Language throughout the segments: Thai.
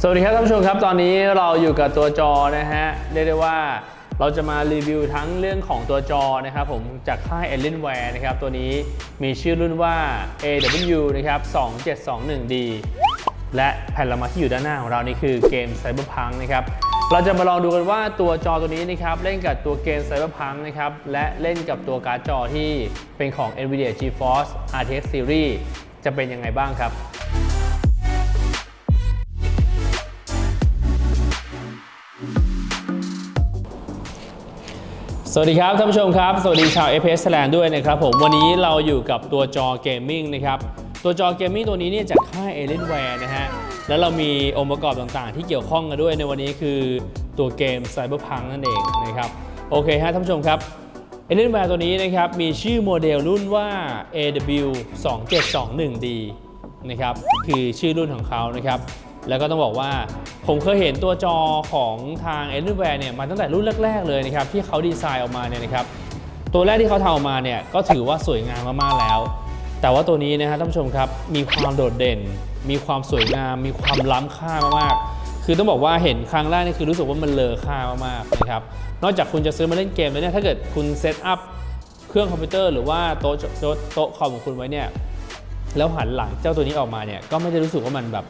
สวัสดีครับท่านผู้ชมครับ ตอนนี้เราอยู่กับตัวจอนะฮะเรียกได้ว่าเราจะมารีวิวทั้งเรื่องของตัวจอนะครับผมจากค่าย Alienware นะครับตัวนี้มีชื่อรุ่นว่า AW นะครับ 2721D และแผ่นรองมาที่อยู่ด้านหน้าของเรานี่คือเกม Cyberpunk นะครับเราจะมาลองดูกันว่าตัวจอตัวนี้นะครับเล่นกับตัวเกม Cyberpunk นะครับและเล่นกับตัวการ์ดจอที่เป็นของ NVIDIA GeForce RTX Series จะเป็นยังไงบ้างครับ สวัสดีครับท่านผู้ชมครับ สวัสดีชาว FPS Thailand ด้วยนะครับผมวันนี้เราอยู่กับตัวจอเกมมิ่งนะครับ ตัวจอเกมมิ่งตัวนี้เนี่ยจากค่าย Alienware นะฮะ แล้วเรามีองค์ประกอบต่างๆ ที่เกี่ยวข้องกันด้วยในวันนี้คือตัวเกม Cyberpunk นั่นเองนะครับ โอเคฮะท่านผู้ชมครับ Alienware ตัวนี้นะครับ มีชื่อโมเดลรุ่นว่า AW 2721D นะครับ คือชื่อรุ่นของเขานะครับ แล้วก็ต้องบอกว่าผมเคยเห็นตัวจอของทาง a n w a r e เนี่ยมาตั้งแต่รุ่นแรก ๆ เลยนะครับ ที่เขาดีไซน์ออกมาเนี่ยนะครับ ตัวแรกที่เขาทำออกมาเนี่ยก็ถือว่าสวยงามมากๆแล้ว แต่ว่าตัวนี้นะฮะท่านผู้ชมครับ มีความโดดเด่น มีความสวยงาม มีความล้ำค่ามากๆ คือต้องบอกว่าเห็นครั้งแรกนี่คือรู้สึกว่ามันเลอค่ามากๆนะครับนอกจากคุณจะซื้อมาเล่นเกมแล้วเนี่ยถ้าเกิดคุณเซตอัพเครื่องคอมพิวเตอร์หรือว่าโต๊ะโต๊ะโต๊ะคอมของคุณไว้เนี่ยแล้วหันหลังเจ้าตัวนี้ออกมาเนี่ยก็ไม่ได้รู้สึกว่ามันแบบ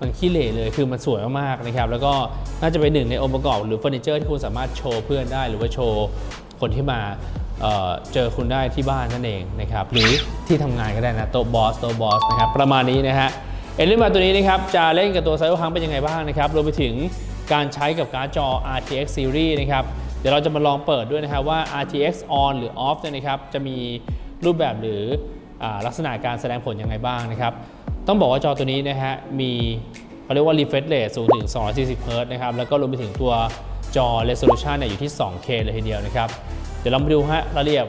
มันขี้เหร่เลยคือมันสวยมากๆนะครับแล้วก็น่าจะเป็นหนึ่งในองค์ประกอบหรือเฟอร์นิเจอร์ที่คุณสามารถโชว์เพื่อนได้ หรือว่าโชว์คนที่มาเเจอคุณได้ที่บ้านนั่นเองนะครับหรือที่ทำงานก็ได้นะโต๊ะบอสโต๊ะบอสนะครับประมาณนี้นะฮะเอลิมาตัวนี้นะครับจะเล่นกับตัวไซเบอร์พังเป็นยังไงบ้างนะครับรวมไปถึงการใช้กับการ์ดจอ RTX Series นะครับเดี๋ยวเราจะมาลองเปิดด้วยนะครับว่า RTX on หรือ off เนี่ยนะครับจะมีรูปแบบหรืออลักษณะการแสดงผลยังไงบ้างนะครับ ต้องบอกว่าจอตัวนี้นะฮะมีเขาเรียกว่า refresh rate สูงถึง 240 Hz นะครับแล้วก็รวมไปถึงตัวจอ resolution เนี่ยอยู่ที่ 2K เลยทีเดียวนะครับ เดี๋ยวเรามาดูฮะรายละเอียด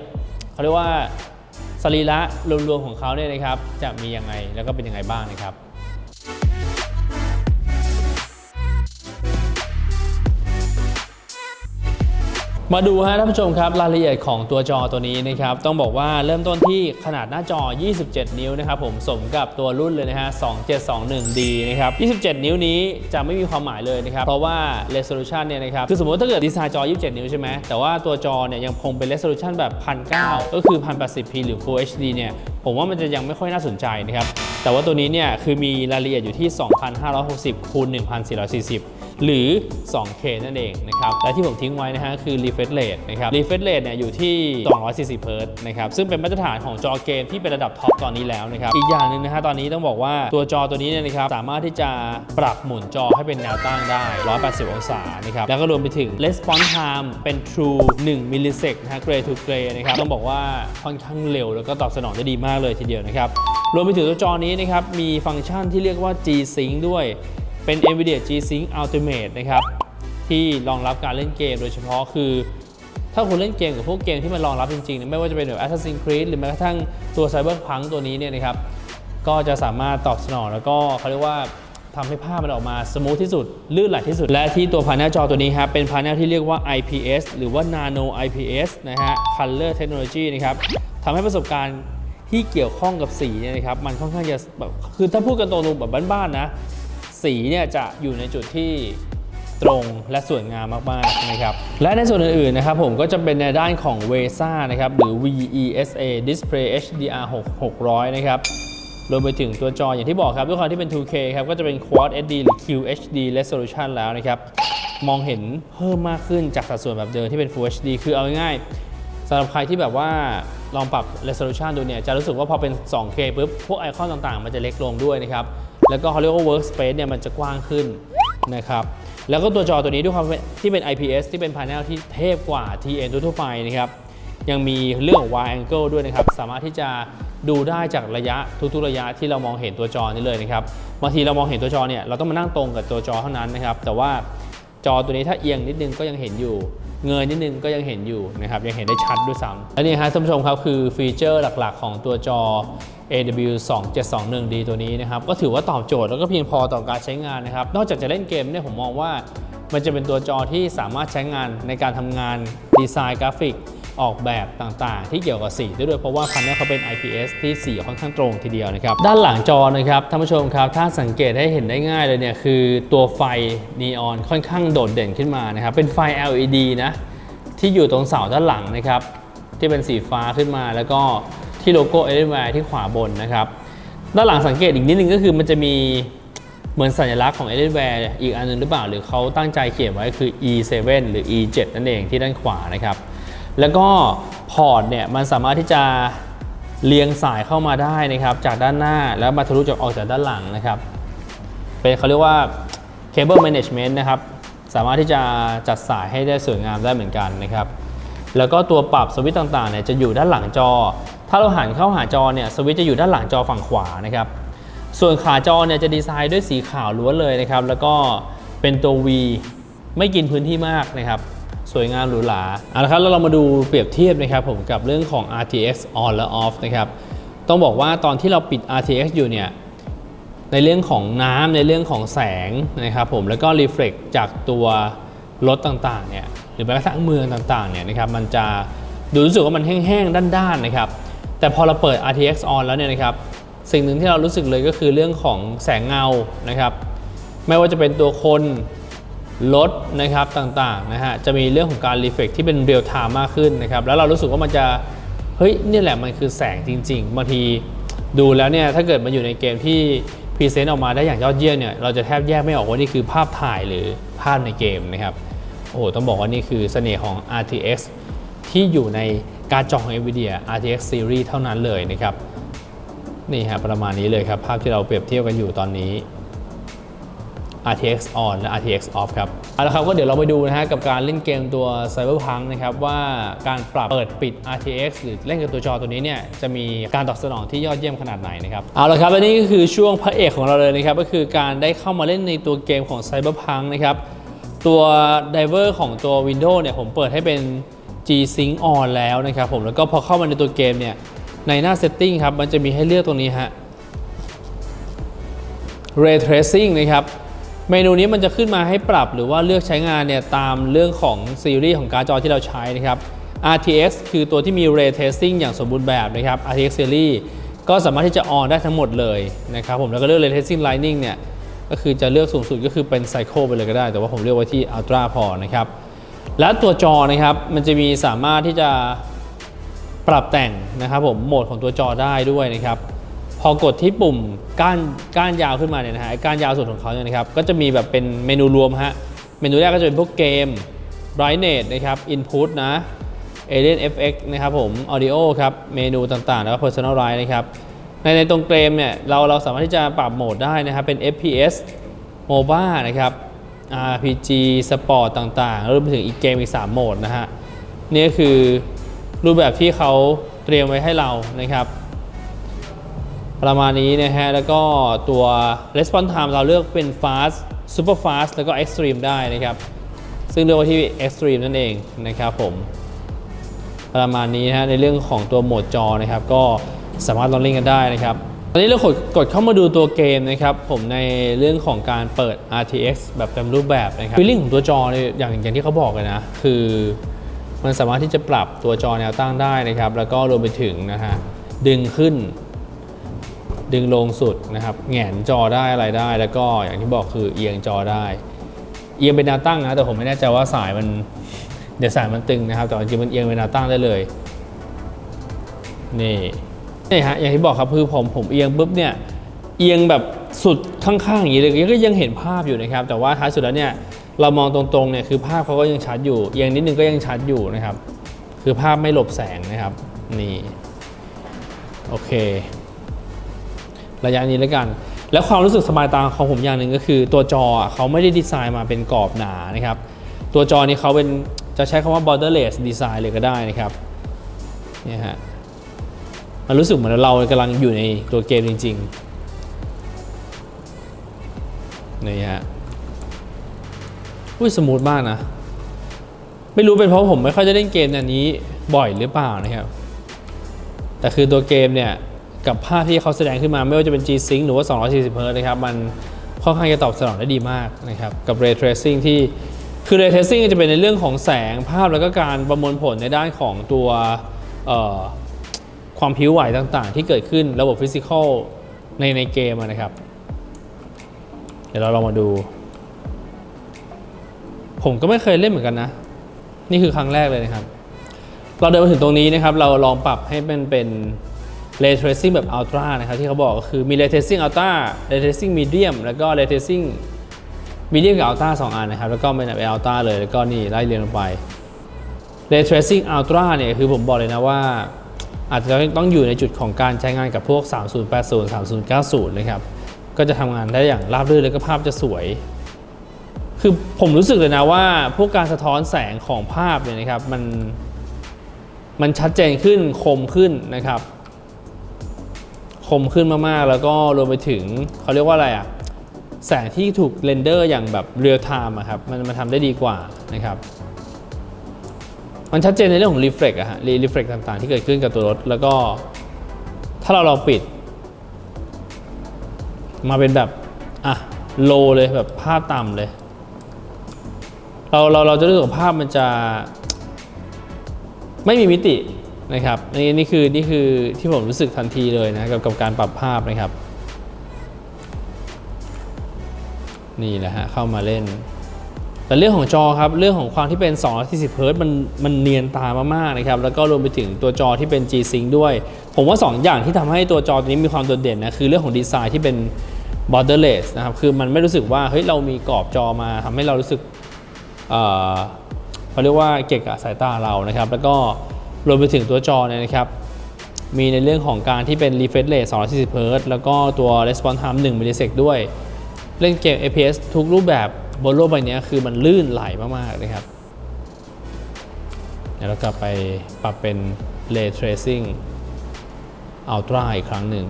เขาเรียกว่าสรีระรวมๆของเขาเนี่ยนะครับจะมียังไงแล้วก็เป็นยังไงบ้างนะครับ มาดูฮะท่านผู้ชมครับรายละเอียดของตัวจอตัวนี้นะครับต้องบอกว่าเริ่มต้นที่ขนาดหน้าจอ 27 นิ้วนะครับผมสมกับตัวรุ่นเลยนะฮะ 2721D นะครับ 27 นิ้วนี้จะไม่มีความหมายเลยนะครับเพราะว่า resolution เนี่ยนะครับคือสมมติถ้าเกิดดีไซน์จอ 27 นิ้วใช่ไหมแต่ว่าตัวจอเนี่ยยังคงเป็น resolution แบบ 1009 ก็คือ 1080p หรือ Full HD เนี่ยผมว่ามันจะยังไม่ค่อยน่าสนใจนะครับแต่ว่าตัวนี้เนี่ยคือมีรายละเอียดอยู่ที่ 2560คูณ1440 หรือ 2K นั่นเองนะครับและที่ผมทิ้งไว้นะฮะคือ refresh rate นะครับ refresh rate เนี่ยอยู่ที่ 240 Hz นะครับ ซึ่งเป็นมาตรฐานของจอเกมที่เป็นระดับท็อปตอนนี้แล้วนะครับ อีกอย่างหนึ่งนะฮะตอนนี้ต้องบอกว่าตัวจอตัวนี้เนี่ยนะครับสามารถที่จะปรับหมุนจอให้เป็นแนวตั้งได้ 180 องศานะครับ แล้วก็รวมไปถึง response time เป็น true 1 millisecond นะฮะ gray to gray นะครับ ต้องบอกว่าค่อนข้างเร็วแล้วก็ตอบสนองได้ดีมากเลยทีเดียวนะครับ รวมไปถึงตัวจอนี้นะครับมีฟังก์ชันที่เรียกว่า G Sync ด้วยเป็น NVIDIA G-Sync Ultimate นะครับ ที่รองรับการเล่นเกมโดยเฉพาะคือ ถ้าคุณเล่นเกมกับพวกเกมที่มันรองรับจริงๆนะไม่ว่าจะเป็นแบบ Assassin's Creed หรือแม้กระทั่งตัว Cyberpunk ตัวนี้เนี่ยนะครับก็จะสามารถตอบสนองแล้วก็เขาเรียกว่าทำให้ภาพมันออกมาสมูทที่สุด ลื่นไหลที่สุด และที่ตัวพา n น l จอตัวนี้ครับเป็นพา n น l ที่เรียกว่า IPS หรือว่า Nano IPS นะฮะ Color Technology นะครับทำให้ประสบการณ์ที่เกี่ยวข้องกับสีเนี่ยนะครับมันค่อนข้างจะแบบคือถ้าพูดกันตรงๆแบบบ้านๆนะ สีเนี่ยจะอยู่ในจุดที่ ตรงและสวยงามมากๆนะครับและในส่วนอื่นๆนะครับผมก็จะเป็นในด้านของ VESA นะครับหรือ VESA Display HDR 6 600 นะครับรวมไปถึงตัวจออย่างที่บอกครับ ด้วยความที่เป็น 2K ครับก็จะเป็น Quad HD หรือ QHD Resolution แล้วนะครับ มองเห็นเพิ่มมากขึ้นจากสัดส่วนแบบเดิมที่เป็น Full HD คือเอาง่ายๆสำหรับใครที่แบบว่าลองปรับ resolution ดูเนี่ย จะรู้สึกว่าพอเป็น 2K ปุ๊บ พวกไอคอนต่างๆ มันจะเล็กลงด้วยนะครับ แล้วก็เขาเรียกว่า workspace เนี่ย มันจะกว้างขึ้นนะครับ แล้วก็ตัวจอตัวนี้ด้วยความที่เป็น IPS ที่เป็นพาเนลที่เทพกว่า TN ทั่วไปนะครับยังมีเรื่องของ wide angle ด้วยนะครับ สามารถที่จะดูได้จากระยะทุกๆระยะที่เรามองเห็นตัวจอนี้เลยนะครับบางทีเรามองเห็นตัวจอเนี่ยเราต้องมานั่งตรงกับตัวจอเท่านั้นนะครับ แต่ว่าจอตัวนี้ถ้าเอียงนิดนึงก็ยังเห็นอยู่ เงยนิดนึงก็ยังเห็นอยู่นะครับยังเห็นได้ชัดด้วยซ้ำและนี่ฮะท่านผู้ชมครับคือฟีเจอร์หลักๆ ของตัวจอ AW 2721D ตัวนี้นะครับก็ถือว่าตอบโจทย์แล้วก็เพียงพอต่อการใช้งานนะครับนอกจากจะเล่นเกมเนี่ยผมมองว่า มันจะเป็นตัวจอที่สามารถใช้งานในการทำงานดีไซน์กราฟิก ออกแบบต่างๆ ที่เกี่ยวกับสีด้วยวย เพราะว่าคันนี้เขาเป็น IPS ที่สีค่อนข้างตรงทีเดียวนะครับ ด้านหลังจอนะครับท่านผู้ชมครับ ถ้าสังเกตให้เห็นได้ง่ายเลยเนี่ยคือตัวไฟนีออนค่อนข้างโดดเด่นขึ้นมานะครับ เป็นไฟ LED นะที่อยู่ตรงเสาด้านหลังนะครับ ที่เป็นสีฟ้าขึ้นมา แล้วก็ที่โลโก้ a อ w a r e ที่ขวาบนนะครับ ด้านหลังสังเกตอีกนิดนึงก็คือมันจะมีเหมือนสัญลักษณ์ของ a อ w a r e อีกอันนึงหรือเปล่า หรือเขาตั้งใจเขียนไว้คือ E7 หรือ E7 นั่นเองที่ด้านขวานะครับ แล้วก็พอร์ตเนี่ยมันสามารถที่จะเรียงสายเข้ามาได้นะครับ จากด้านหน้าแล้วมาทะลุจากออกจากด้านหลังนะครับ เป็นเขาเรียกว่า cable management นะครับ สามารถที่จะจัดสายให้ได้สวยงามได้เหมือนกันนะครับ แล้วก็ตัวปรับสวิตช์ต่างๆเนี่ยจะอยู่ด้านหลังจอ ถ้าเราหันเข้าหาจอเนี่ยสวิตช์จะอยู่ด้านหลังจอฝั่งขวานะครับ ส่วนขาจอเนี่ยจะดีไซน์ด้วยสีขาวล้วนเลยนะครับ แล้วก็เป็นตัว V ไม่กินพื้นที่มากนะครับ สวยงามหรูหราเอาละครับแล้วเรามาดูเปรียบเทียบนะครับผมกับเรื่องของ RTX on และ off นะครับต้องบอกว่าตอนที่เราปิด RTX อยู่เนี่ยในเรื่องของน้ำในเรื่องของแสงนะครับผมแล้วก็รีเฟล็กจากตัวรถต่างๆเนี่ยหรือแม้กระทั่งเมืองต่างๆเนี่ยนะครับมันจะดูรู้สึกว่ามันแห้งๆ ด้านๆนะครับแต่พอเราเปิด RTX on แล้วเนี่ยนะครับสิ่งหนึ่งที่เรารู้สึกเลยก็คือเรื่องของแสงเงานะครับไม่ว่าจะเป็นตัวคน รถนะครับต่างๆนะฮะจะมีเรื่องของการรีเฟกที่เป็นเรียลไทม์มากขึ้นนะครับแล้วเรารู้สึกว่ามันจะเฮ้ยนี่แหละมันคือแสงจริงๆบางทีดูแล้วเนี่ยถ้าเกิดมันอยู่ในเกมที่พรีเซนต์ออกมาได้อย่างยอดเยี่ยมเนี่ยเราจะแทบแยกไม่ออกว่านี่คือภาพถ่ายหรือภาพในเกมนะครับโอ้โหต้องบอกว่านี่คือเสน่ห์ของ RTX ที่อยู่ในการจอของ NVIDIA RTX Series เท่านั้นเลยนะครับนี่ฮะประมาณนี้เลยครับภาพที่เราเปรียบเทียบกันอยู่ตอนนี้ RTX on และ RTX off ครับเอาละครับก็เดี๋ยวเราไปดูนะฮะกับการเล่นเกมตัว Cyberpunk นะครับว่าการปรับเปิดปิด RTX หรือเล่นกับตัวจอตัวนี้เนี่ยจะมีการตอบสนองที่ยอดเยี่ยมขนาดไหนนะครับเอาละครับและนี่ก็คือช่วงพระเอกของเราเลยนะครับก็คือการได้เข้ามาเล่นในตัวเกมของ Cyberpunk นะครับตัวไดเวอร์ของตัว Windows เนี่ยผมเปิดให้เป็น G-Sync on แล้วนะครับผมแล้วก็พอเข้ามาในตัวเกมเนี่ยในหน้า Setting ครับมันจะมีให้เลือกตรงนี้ฮะ Ray Tracing นะครับ เมนูนี้มันจะขึ้นมาให้ปรับหรือว่าเลือกใช้งานเนี่ยตามเรื่องของซีรีส์ของการ์ดจอที่เราใช้นะครับ RTX คือตัวที่มี Ray Tracing อย่างสมบูรณ์แบบนะครับ RTX Series ก็สามารถที่จะ on ได้ทั้งหมดเลยนะครับผมแล้วก็เลือก Ray Tracing Lightning เนี่ยก็คือจะเลือกสูงสุดก็คือเป็น Cycle ไปเลยก็ได้ แต่ว่าผมเลือกไว้ที่ Ultra พอนะครับแล้วตัวจอนะครับมันจะมีสามารถที่จะปรับแต่งนะครับผมโหมดของตัวจอได้ด้วยนะครับ พอกดที่ปุ่มก้านก้านยาวขึ้นมาเนี่ยนะฮะก้านยาวสุดของเขาเนี่ยนะครับก็จะมีแบบเป็นเมนูรวมฮะเมนูแรกก็จะเป็นพวกเกม brightness นะครับ input นะ alien fx นะครับผม audio ครับ เมนูต่างๆ แล้วก็ personalize นะครับ ในในตรงเกมเนี่ย เราเราสามารถที่จะปรับโหมดได้นะครับ เป็น fps MOBA นะครับ RPG Sport ต่างๆ รวมไปถึงอีกเกมอีก 3 โหมดนะฮะ นี่ก็คือรูปแบบที่เขาเตรียมไว้ให้เรานะครับ ประมาณนี้นะฮะ แล้วก็ตัว response time เราเลือกเป็น fast super fast แล้วก็ extreme ได้นะครับ ซึ่งเลือกไว้ที่ extreme นั่นเองนะครับผม ประมาณนี้นะฮะ ในเรื่องของตัวโหมดจอนะครับ ก็สามารถลองเล่นกันได้นะครับ ตอนนี้เรากดกดเข้ามาดูตัวเกมนะครับ ผมในเรื่องของการเปิด RTX แบบเต็มรูปแบบนะครับฟีลลิ่งของตัวจอเนี่ยอย่างอย่างที่เขาบอกเลยนะ คือมันสามารถที่จะปรับตัวจอแนวตั้งได้นะครับ แล้วก็รวมไปถึงนะฮะดึงขึ้น ดึงลงสุดนะครับแหงนจอได้อะไรได้ แล้วก็อย่างที่บอกคือเอียงจอได้ เอียงเป็นแนวตั้งนะแต่ผมไม่แน่ใจว่าสายมันเดี๋ยวสายมันตึงนะครับ แต่จริงๆมันเอียงเป็นแนวตั้งได้เลยนี่นี่ฮะอย่างที่บอกครับคือผมผมเอียงปุ๊บเนี่ยเอียงแบบสุดข้างๆอย่างนี้เลยก็ยังเห็นภาพอยู่นะครับ แต่ว่าท้ายสุดแล้วเนี่ยเรามองตรงๆเนี่ยคือภาพเขาก็ยังชัดอยู่เอียงนิดนึงก็ยังชัดอยู่นะครับ คือภาพไม่หลบแสงนะครับนี่โอเค ระยะนี้แล้วกัน แล้วความรู้สึกสบายตาของผมอย่างหนึ่งก็คือ ตัวจอเขาไม่ได้ดีไซน์มาเป็นกรอบหนานะครับ ตัวจอนี้เขาเป็นจะใช้คำว่า borderless design เลยก็ได้นะครับเนี่ยฮะมันรู้สึกเหมือนเรากำลังอยู่ในตัวเกมจริงๆนี่ฮะอุ้ยสมูทมากนะ ไม่รู้เป็นเพราะผมไม่ค่อยจะเล่นเกมแนวนี้บ่อยหรือเปล่านะครับ แต่คือตัวเกมเนี่ย กับภาพที่เขาแสดงขึ้นมาไม่ว่าจะเป็น G-Sync หรือว่า 240 Hz นะครับ มันค่อนข้างจะตอบสนองได้ดีมากนะครับ กับ Ray Tracing ที่คือ ray tracing จะเป็นในเรื่องของแสงภาพแล้วก็การประมวลผลในด้านของตัวความผิวไหวต่างๆ ที่เกิดขึ้นระบบฟิสิกอลในในเกมนะครับ เดี๋ยวเราลองมาดู ผมก็ไม่เคยเล่นเหมือนกันนะ นี่คือครั้งแรกเลยนะครับ เราเดินมาถึงตรงนี้นะครับ เราลองปรับให้มันเป็น ray tracing แบบ ultra นะครับที่เขาบอกก็คือมี ray tracing ultra ray tracing medium แล้วก็ ray tracing medium กับ ultra สองอันนะครับ แล้วก็เป็นแบบ ultra เลย แล้วก็นี่ไล่เรียงลงไป ray tracing ultra เนี่ยคือผมบอกเลยนะว่า อาจจะต้องอยู่ในจุดของการใช้งานกับพวก 3080 3090 นะครับก็จะทำงานได้อย่างราบรื่นแล้วก็ภาพจะสวย คือผมรู้สึกเลยนะว่า พวกการสะท้อนแสงของภาพเนี่ยนะครับมันมันชัดเจนขึ้นคมขึ้นนะครับ คมขึ้นมากๆ แล้วก็รวมไปถึงเขาเรียกว่าอะไรอะแสงที่ถูกเรนเดอร์อย่างแบบเรียลไทม์อะครับมันมันทำได้ดีกว่านะครับมันชัดเจนในเรื่องของรีเฟล็กอะฮะรีเฟล็กต่างๆ ที่เกิดขึ้นกับตัวรถ แล้วก็ถ้าเราลองปิด มาเป็นแบบอะโลเลยแบบภาพต่ำเลย เราเราเราจะรู้สึกว่าภาพมันจะ ไม่มีมิติ นะครับนี่นี่คือนี่คือที่ผมรู้สึกทันทีเลยนะกับกับการปรับภาพนะครับ นี่แหละฮะเข้ามาเล่น แต่เรื่องของจอครับเรื่องของความที่เป็น240 Hz มันมันเนียนตามากๆนะครับแล้วก็รวมไปถึงตัวจอที่เป็น G-Sync ด้วย ผมว่า 2 อย่างที่ทำให้ตัวจอตัวนี้มีความโดดเด่นนะคือเรื่องของดีไซน์ที่เป็น borderless นะครับคือมันไม่รู้สึกว่าเฮ้ยเรามีกรอบจอมาทำให้เรารู้สึกเอ่อเขาเรียกว่าเกะกะสายตาเรานะครับ แล้วก็ รวมไปถึงตัวจอเนี่ยนะครับ มีในเรื่องของการที่เป็น refresh rate 240 Hz แล้วก็ตัว response time 1 millisecond ด้วย เล่นเกม FPS ทุกรูปแบบบนโลกใบนี้คือมันลื่นไหลมากๆนะครับเดี๋ยวเรากลับไปปรับเป็น Ray Tracing Ultra อีกครั้งหนึ่ง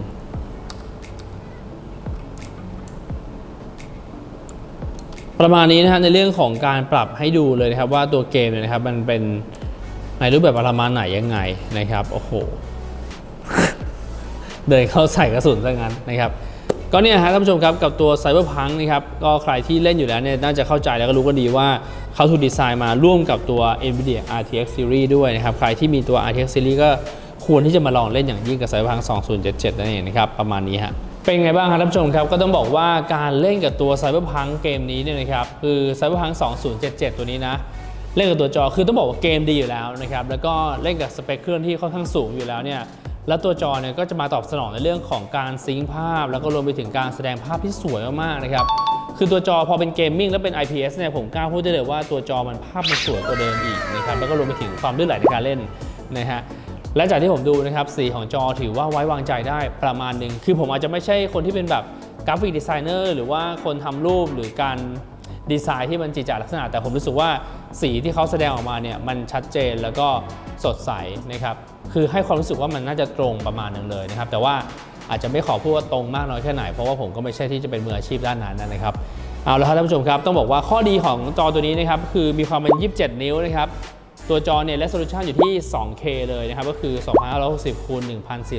ประมาณนี้นะฮะในเรื่องของการปรับให้ดูเลยนะครับว่าตัวเกมเนี่ยนะครับมันเป็น ในรูปแบบประมาณไหนยังไงนะครับโอ้โหเดินเข้าใส่กระสุนซะงั้นนะครับก็เนี่ยฮะท่านผู้ชมครับกับตัว Cyberpunk นะครับก็ใครที่เล่นอยู่แล้วเนี่ยน่าจะเข้าใจแล้วก็รู้กันดีว่าเขาถูกดีไซน์มาร่วมกับตัว NVIDIA RTX Series ด้วยนะครับใครที่มีตัว RTX Series ก็ควรที่จะมาลองเล่นอย่างยิ่งกับ Cyberpunk 2077 นั่นเองนะครับประมาณนี้ฮะเป็นไงบ้างครับท่านผู้ชมครับก็ต้องบอกว่าการเล่นกับตัว Cyberpunk เกมนี้เนี่ยนะครับคือ Cyberpunk 2077 ตัวนี้นะ เล่นกับตัวจอคือต้องบอกว่าเกมดีอยู่แล้วนะครับแล้วก็เล่นกับสเปคเครื่องที่ค่อนข้างสูงอยู่แล้วเนี่ยแล้วตัวจอเนี่ยก็จะมาตอบสนองในเรื่องของการซิงค์ภาพ แล้วก็รวมไปถึงการแสดงภาพที่สวยมากๆนะครับคือตัวจอพอเป็นเกมมิ่งแล้วเป็น IPS เนี่ยผมกล้าพูดได้เลยว่าตัวจอมันภาพมันสวยกว่าเดิมอีกนะครับแล้วก็รวมไปถึงความลื่นไหลในการเล่นนะฮะและจากที่ผมดูนะครับสีของจอถือว่าไว้วางใจได้ประมาณหนึ่งคือผมอาจจะไม่ใช่คนที่เป็นแบบกราฟิกดีไซเนอร์หรือว่าคนทำรูปหรือการดีไซน์ที่มันจีจาลักษณะ แต่ผมรู้สึกว่า สีที่เขาแสดงออกมาเนี่ยมันชัดเจนแล้วก็สดใสนะครับคือให้ความรู้สึกว่ามันน่าจะตรงประมาณหนึงเลยนะครับ แต่ว่าอาจจะไม่ขอพูดว่าตรงมากน้อยแค่ไหน เพราะว่าผมก็ไม่ใช่ที่จะเป็นมืออาชีพด้านนั้นนะครับเอาละครับท่านผู้ชมครับต้องบอกว่าข้อดีของจอตัวนี้นะครับคือมีความเป็น 27 นิ้วนะครับตัวจอเนี่ย resolution อยู่ที่ 2K เลยนะครับก็คือ 2560คูณ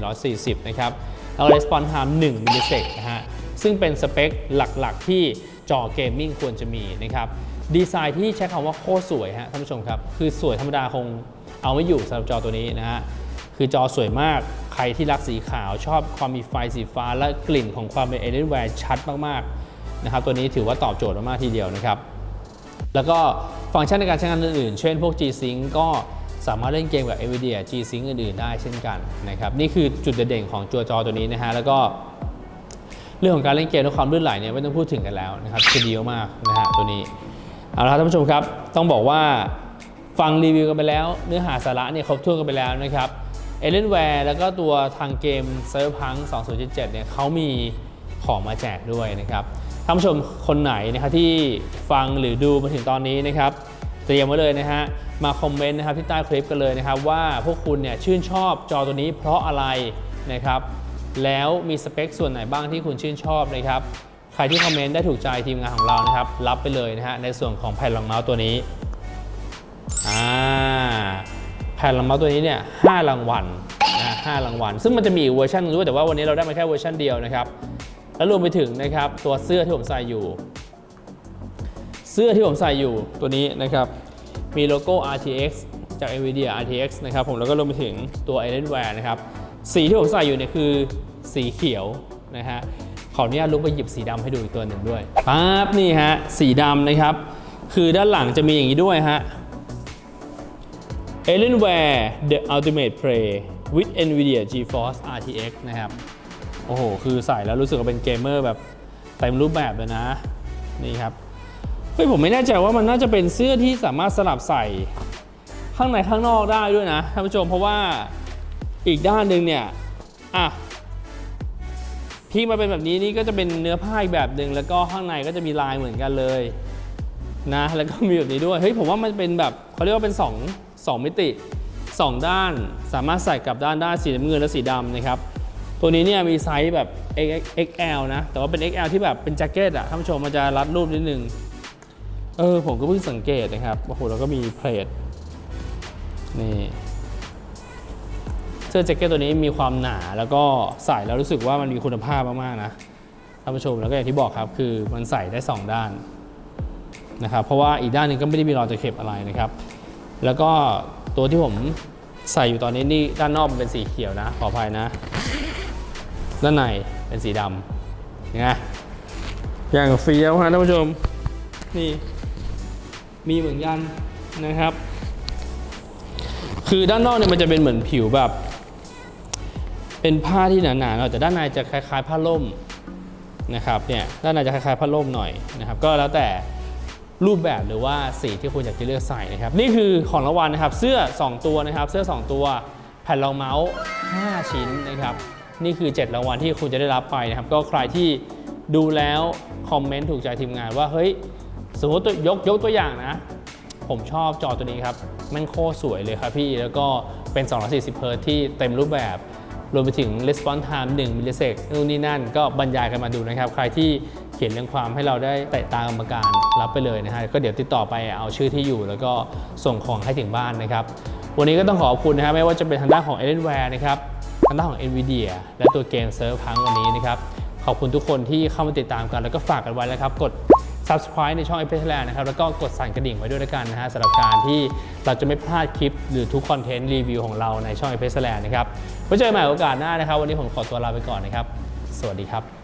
1440 นะครับแล้วก็ response time 1 millisecond นะฮะซึ่งเป็นสเปคหลักๆ ที่จอเกมมิ่งควรจะมีนะครับ ดีไซน์ที่ใช้คำว่าโคตรสวยฮะท่านผู้ชมครับ คือสวยธรรมดาคงเอาไม่อยู่สำหรับจอตัวนี้นะฮะคือจอสวยมากใครที่รักสีขาวชอบความมีไฟสีฟ้าและกลิ่นของความเป็น Alienware ชัดมากๆนะครับตัวนี้ถือว่าตอบโจทย์มากๆทีเดียวนะครับ แล้วก็ฟังก์ชันในการใช้งานอื่นๆ เช่นพวก G-Sync ก็สามารถเล่นเกมกับ NVIDIA G-Sync อื่นๆได้เช่นกันนะครับนี่คือจุดเด่นของตัวจอตัวนี้นะฮะแล้วก็เรื่องของการเล่นเกมและความลื่นไหลเนี่ยไม่ต้องพูดถึงกันแล้วนะครับคือดีมากนะฮะตัวนี้ เอาละครับท่านผู้ชมครับ ต้องบอกว่าฟังรีวิวกันไปแล้ว เนื้อหาสาระเนี่ยครบถ้วนกันไปแล้วนะครับเอเลนแวร์แล้วก็ตัวทางเกม Cyberpunk 2077เนี่ยเขามีของมาแจกด้วยนะครับท่านผู้ชมคนไหนนะครับที่ฟังหรือดูมาถึงตอนนี้นะครับเตรียมไว้เลยนะฮะมาคอมเมนต์นะครับที่ใต้คลิปกันเลยนะครับว่าพวกคุณเนี่ยชื่นชอบจอตัวนี้เพราะอะไรนะครับแล้วมีสเปคส่วนไหนบ้างที่คุณชื่นชอบนะครับ รที่คอมเมนต์ได้ถูกใจทีมงานของเรานะครับ รับไปเลยนะฮะในส่วนของแผ่นรองเมาส์ตัวนี้อ่าแผ่นรองเมาส์ตัวนี้เนี่ยห้ารางวัลนะห้ารางวัล ซึ่งมันจะมีเวอร์ชันด้วยแต่ว่าวันนี้เราได้มาแค่เวอร์ชันเดียวนะครับ แล้วรวมไปถึงนะครับตัวเสื้อที่ผมใส่อยู่ เสื้อที่ผมใส่อยู่ตัวนี้นะครับ มีโลโก้ RTX จาก NVIDIA RTX นะครับผมแล้วก็รวมไปถึงตัว Alienware นะครับสีที่ผมใส่อยู่เนี่ยคือสีเขียวนะฮะ ออนุญาตลุกไปหยิบสีดำให้ดูอีกตัวหนึ่งด้วยปั๊บนี่ฮะสีดำนะครับ คือด้านหลังจะมีอย่างนี้ด้วยฮะ Alienware The Ultimate Play with NVIDIA GeForce RTX นะครับ โอ้โห คือใส่แล้วรู้สึกว่าเป็นเกมเมอร์แบบเต็มรูปแบบเลยนะ นี่ครับเฮ้ยผมไม่แน่ใจว่ามันน่าจะเป็นเสื้อที่สามารถสลับใส่ข้างในข้างนอกได้ด้วยนะท่านผู้ชมเพราะว่าอีกด้านหนึ่งเนี่ยอะ ที่มาเป็นแบบนี้นี่ก็จะเป็นเนื้อผ้าอีกแบบหนึ่งแล้วก็ข้างในก็จะมีลายเหมือนกันเลยนะแล้วก็มีแบบนี้ด้วยเฮ้ยผมว่ามันเป็นแบบเขาเรียกว่าเป็น 2 2 มิติ 2 ด้านสามารถใส่กับด้านได้สีน้ำเงินและสีดำนะครับตัวนี้เนี่ยมีไซส์แบบ XL นะ แต่ว่าเป็น XL ที่แบบเป็นแจ็คเก็ตอะท่านผู้ชมมันจะรัดรูปนิดนึงเออผมก็เพิ่งสังเกตนะครับโอ้โหแล้วก็มีเพลทนี่ เสื้อแจ็คเก็ตตัวนี้มีความหนาแล้วก็ใส่แล้วรู้สึกว่ามันมีคุณภาพมากๆนะท่านผู้ชมแล้วก็อย่างที่บอกครับคือมันใส่ได้ 2 ด้านนะครับเพราะว่าอีกด้านนึงก็ไม่ได้มีรอยตะเข็บอะไรนะครับ แล้วก็ตัวที่ผมใส่อยู่ตอนนี้นี่ด้านนอกมันเป็นสีเขียวนะขออภัยนะ ด้านในเป็นสีดำนะอย่างเฟี้ยวฮะท่านผู้ชมนี่มีเหมือนกันนะครับ คือด้านนอกเนี่ยมันจะเป็นเหมือนผิวแบบ เป็นผ้าที่หนาๆหน่อยแต่ด้านในจะคล้ายๆ ผ้าล่มนะครับเนี่ยด้านในจะคล้ายๆผ้าล่มหน่อยนะครับก็แล้วแต่รูปแบบหรือว่าสีที่คุณอยากจะเลือกใส่นะครับนี่คือของรางวัลนะครับเสื้อ 2 ตัวนะครับ เสื้อ 2 ตัวแผ่นรองเมาส์ 5 ชิ้นนะครับนี่คือ 7 รางวัลที่คุณจะได้รับไปนะครับ ก็ใครที่ดูแล้วคอมเมนต์ถูกใจทีมงานว่าเฮ้ยสมมติยกยกตัวอย่างนะ ผมชอบจอตัวนี้ครับแม่งโคตรสวยเลยครับพี่แล้วก็เป็น 240 เฮิร์ตซ์ที่เต็มรูปแบบ รวมไปถึง response time 1มิลลิเซกนู่นนี่นั่นก็บรรยายกันมาดูนะครับ ใครที่เขียนเรื่องความให้เราได้แตะตากรรมการรับไปเลยนะฮะก็เดี๋ยวติดต่อไปเอาชื่อที่อยู่ แล้วก็ส่งของให้ถึงบ้านนะครับ วันนี้ก็ต้องขอบคุณนะครับไม่ว่าจะเป็นทางด้านของ Alienware นะครับทางด้านของ NVIDIA และตัวเกมเซิร์ฟพังวันนี้นะครับขอบคุณทุกคนที่เข้ามาติดตามกันแล้วก็ฝากกันไว้นะครับกด subscribe ในช่อง a p p l e Land นะครับ แล้วก็กดสั่นกระดิ่งไว้ด้วยล้วกันนะฮะสำหรับการที่เราจะไม่พลาดคลิป หรือทุกคอนเทนต์รีวิวของเราในช่อง a p p l e Land นะครับไว้เจอกันใหม่โอกาสหน้านะครับ วันนี้ผมขอตัวลาไปก่อนนะครับ สวัสดีครับ